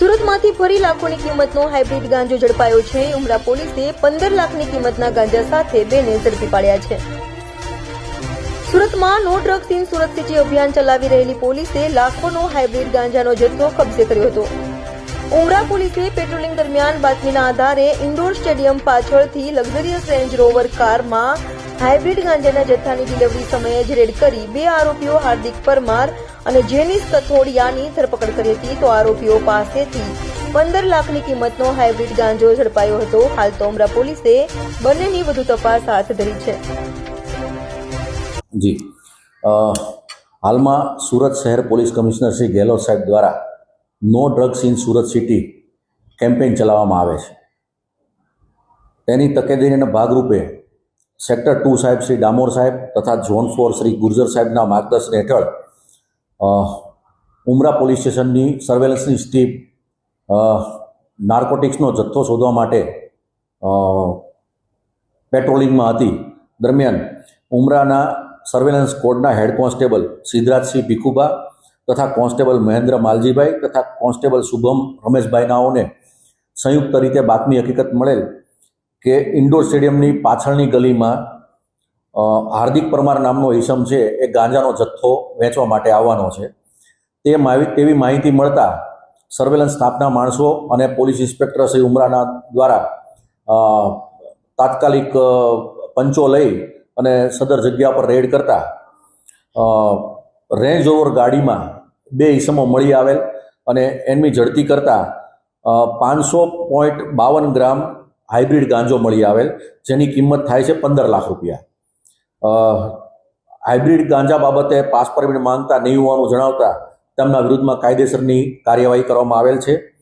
સુરતમાંથી ફરી લાખોની કિંમતનો હાઇબ્રિડ ગાંજો ઝડપાયો છે. ઉમરા પોલીસે પંદર લાખની કિંમતના ગાંજા સાથે બેને ઝડપી પાડ્યા છે. સુરતમાં no drugs in Surat city અભિયાન ચલાવી રહેલી પોલીસે લાખોનો હાઇબ્રિડ ગાંજાનો જથ્થો કબજે કર્યો હતો. ઉમરા પોલીસે પેટ્રોલિંગ દરમિયાન બાતમીના આધારે ઇન્ડોર સ્ટેડિયમ પાછળથી લક્ઝરિયસ રેન્જ રોવર કારમાં હાઇબ્રિડ ગાંજાના જથ્થાની ડિલિવરી સમયે જ રેડ કરી બે આરોપીઓ હાર્દિક પરમાર અને જેનિસ કથોડિયાની ધરપકડ કરી હતી. તો આરોપીઓ પાસેથી પંદર લાખની કિંમતનો હાઇબ્રિડ ગાંજો ઝડપાયો હતો. હાલ તો ઉમરા પોલીસે બંનેની વધુ તપાસ હાથ ધરી છે. જી. હાલમાં સુરત શહેર પોલીસ કમિશનર શ્રી ગેહલોત સાહેબ દ્વારા no drugs in Surat city campaign ચલાવવામાં આવે છે. તેની તકેદારીના ભાગરૂપે સેક્ટર ટુ સાહેબ શ્રી ડામોર સાહેબ તથા ઝોન ફોર શ્રી ગુર્જર સાહેબના માર્ગદર્શન હેઠળ ઉમરા પોલીસ સ્ટેશનની સર્વેલન્સની સ્ટીપ નાર્કોટિક્સનો જથ્થો શોધવા માટે પેટ્રોલિંગમાં હતી. દરમિયાન ઉમરાના સર્વેલન્સ કોડના હેડ કોન્સ્ટેબલ સિદ્ધરાજસિંહ ભીખુબા તથા કોન્સ્ટેબલ મહેન્દ્ર માલજીભાઈ તથા કોન્સ્ટેબલ શુભમ રમેશભાઈ નાઓને સંયુક્ત રીતે બાતમી હકીકત મળેલ કે ઇન્ડોર સ્ટેડિયમની પાછળની ગલીમાં હાર્દિક પરમાર નામનો ઈસમ છે, એ ગાંજાનો જથ્થો વેચવા માટે આવવાનો છે. તે તેવી માહિતી મળતા સર્વેલન્સ સ્ટાફના માણસો અને પોલીસ ઇન્સ્પેક્ટર શ્રી ઉમરાના દ્વારા તાત્કાલિક પંચો લઈ અને સદર જગ્યા પર રેડ કરતા રેન્જ ઓવર ગાડીમાં બે ઈસમો મળી આવેલ અને એમની ઝડપી કરતા પાંચસો પોઈન્ટ બાવન ગ્રામ હાઇબ્રિડ ગાંજો મળી આવેલ, જેની કિંમત થાય છે પંદર લાખ રૂપિયા. હાઇબ્રિડ ગાંજા બાબતે પાસ પરમિટ માંગતા નહીં હોવાનું જણાવતા તેમના વિરુદ્ધમાં કાયદેસરની કાર્યવાહી કરવામાં આવેલ છે.